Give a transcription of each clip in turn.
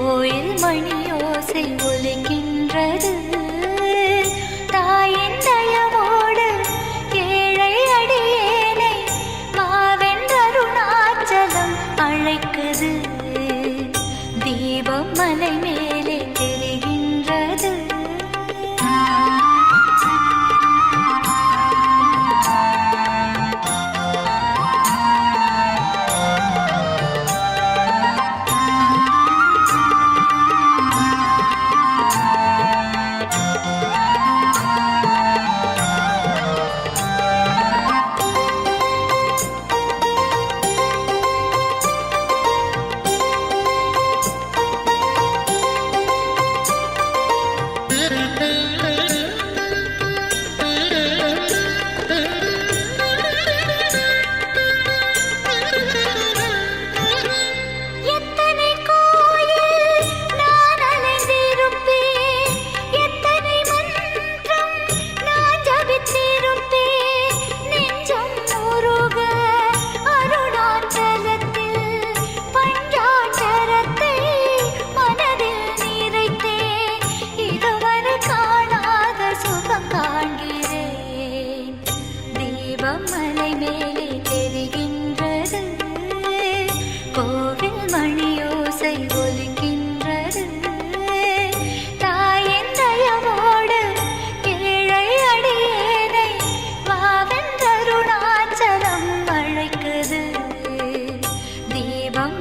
கோயில் மணியோசை ஒலிக்கின்றது. மணியோசை ஒலிக்கின்றது தாயின் தயவோடு ஏழை அடியேனை வாவென்றருணாச்சலம் அழைக்குது. தீபம்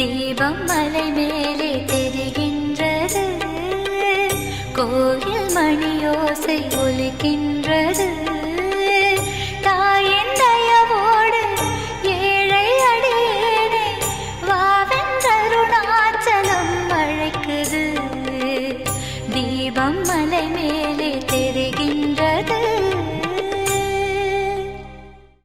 தீபம் மலை மேலே தெரிகின்றது. கோயில் மணியோசை ஒலிக்கின்றது. தாயின் தயவோடு ஏழை அடியேனே வாவென்றருணாச்சலம் அழைக்குது. தீபம் மலை மேலே